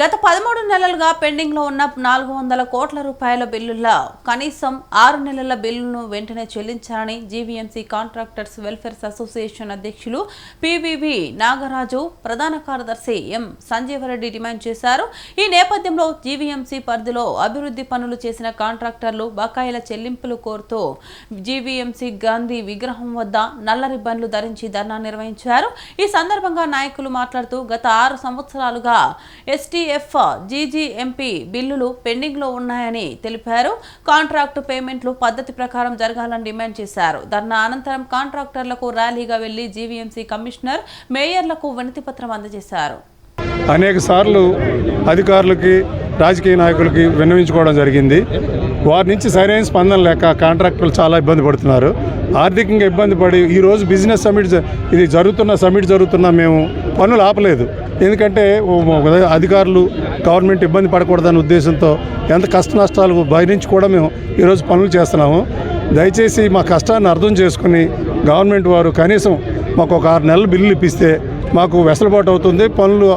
గత పదమూడు నెలలుగా పెండింగ్లో ఉన్న నాలుగు వందల కోట్ల రూపాయల బిల్లుల్లో కనీసం ఆరు నెలల బిల్లును వెంటనే చెల్లించాలని జీవీఎంసీ కాంట్రాక్టర్స్ వెల్ఫేర్ అసోసియేషన్ అధ్యక్షులు పివివి నాగరాజు ప్రధాన కార్యదర్శి ఎం సంజీవరెడ్డి డిమాండ్ చేశారు. ఈ నేపథ్యంలో జీవీఎంసీ పరిధిలో అభివృద్ధి పనులు చేసిన కాంట్రాక్టర్లు బకాయిల చెల్లింపులు కోరుతూ జీవీఎంసీ గాంధీ విగ్రహం వద్ద నల్ల రిబ్బన్లు ధరించి ధర్నా నిర్వహించారు. ఈ సందర్భంగా నాయకులు మాట్లాడుతూ గత ఆరు సంవత్సరాలుగా ఎస్టీ ఎస్టీఎఫ్ జీజీఎంపీ బిల్లులు పెండింగ్లో ఉన్నాయని తెలిపారు. కాంట్రాక్టు పేమెంట్లు పద్ధతి ప్రకారం జరగాలని డిమాండ్ చేశారు. ధర్నా అనంతరం కాంట్రాక్టర్లకు ర్యాలీగా వెళ్ళి జీవీఎంసీ కమిషనర్ మేయర్లకు వినతిపత్రం అందజేశారు. అనేక సార్లు అధికారులకి రాజకీయ నాయకులకి విన్నవించుకోవడం జరిగింది. వారి నుంచి సరైన స్పందన లేక కాంట్రాక్టర్లు చాలా ఇబ్బంది పడుతున్నారు. ఆర్థికంగా ఇబ్బంది పడి ఈరోజు బిజినెస్ సమిట్ ఇది జరుగుతున్న సమిట్ జరుగుతున్న మేము పనులు ఆపలేదు. ఎందుకంటే అధికారులు గవర్నమెంట్ ఇబ్బంది పడకూడదనే ఉద్దేశంతో ఎంత కష్ట నష్టాలు భరించి కూడా మేము ఈరోజు పనులు చేస్తున్నాము. దయచేసి మా కష్టాన్ని అర్థం చేసుకుని గవర్నమెంట్ వారు కనీసం మాకు ఒక ఆరు నెలలు బిల్లులు ఇప్పిస్తే మాకు వెసులుబాటు అవుతుంది పనులు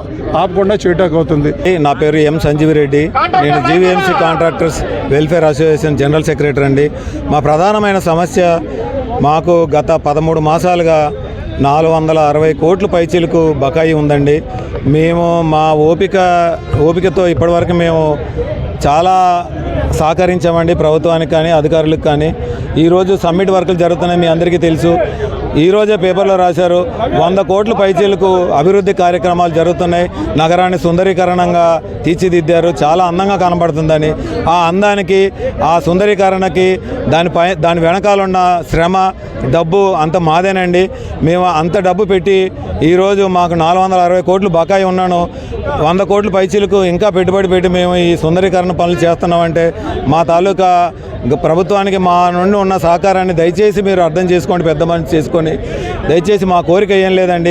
ఆపకుండా చేయటానికి అవుతుంది. నా పేరు ఎం సంజీవిరెడ్డి నేను GVMC contractors welfare association general secretary అండి. మా ప్రధానమైన సమస్య మాకు గత పదమూడు మాసాలుగా నాలుగు వందల అరవై కోట్లు పైచీలకు బకాయి ఉందండి. మేము మా ఓపిక ఓపికతో ఇప్పటివరకు మేము చాలా సహకరించామండి ప్రభుత్వానికి కానీ అధికారులకు కానీ. ఈరోజు సమ్మిట్ వర్కులు జరుగుతున్నాయి మీ అందరికీ తెలుసు. ఈరోజే పేపర్లో రాశారు వంద కోట్ల పైచీలకు అభివృద్ధి కార్యక్రమాలు జరుగుతున్నాయి. నగరాన్ని సుందరీకరణంగా తీర్చిదిద్దారు. చాలా అందంగా కనబడుతుందని. ఆ అందానికి ఆ సుందరీకరణకి దానిపై దాని వెనకాల ఉన్న శ్రమ డబ్బు అంత మాదేనండి. మేము అంత డబ్బు పెట్టి ఈరోజు మాకు నాలుగు వందల అరవై కోట్లు బకాయి ఉన్నాను. వంద కోట్ల పైచీలకు ఇంకా పెట్టుబడి పెట్టి మేము ఈ సుందరీకరణ పనులు చేస్తున్నామంటే మా తాలూకా ఇంకా ప్రభుత్వానికి మా నుండి ఉన్న సహకారాన్ని దయచేసి మీరు అర్థం చేసుకోండి పెద్ద మనిషి చేసుకొని. దయచేసి మా కోరిక ఏం లేదండి.